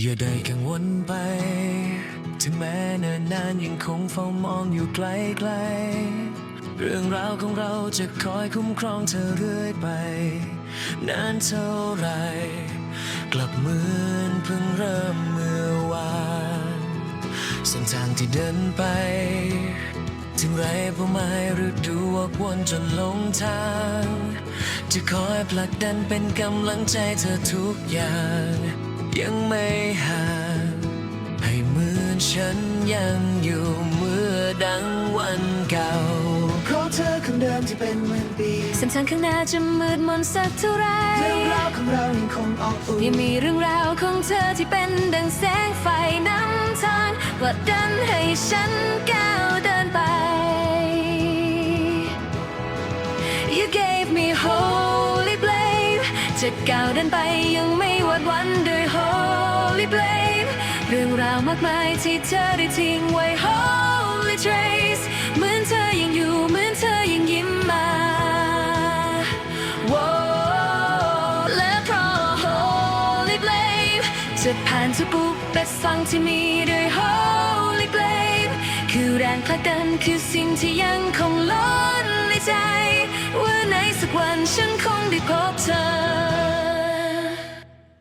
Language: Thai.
อย่าได้กังวลไป ถึงแม้เนิ่นนานยังคงเฝ้ามองอยู่ไกลๆ เรื่องราวของเราจะคอยคุ้มครองเธอเรื่อยไป นานเท่าไร กลับเหมือนเพิ่งเริ่มเมื่อวานเส้นทางที่เดินไป ถึงไรเป้าหมายหรือดูวกวนจนหลงทาง จะคอยผลักดันเป็นกำลังใจเธอทุกอย่าง ยังไม่ห่างให้เหมือนฉันยังอยู่เมื่อดังวันเก่าเพราะเธอคนเดิมที่เป็นเหมือนปีเส้นทางข้างหน้าจะมืดมนสักเท่าไรเรื่องราวของเรายังคงออกอุ่นยังมีเรื่องราวของเธอที่เป็นดังแสงไฟนำทางผลักดันให้ฉันก้าวเดินไป You gave me holy blame จะก้าวเดินไปยังไม่หวาดหวันด้วย holy blame เรื่องราวมากมายที่เธอได้ทิ้งไว้ holy trace เหมือนเธอยังอยู่ เหมือนเธอยังยิ้มมา Whoa และเพราะ holy blame จะผ่านทุกปุกแต่ฟังที่มีด้วย holy blame คือแรงผลักดันคือสิ่งที่ยังคงล้นในใจ ว่าในสักวันฉันคงได้พบ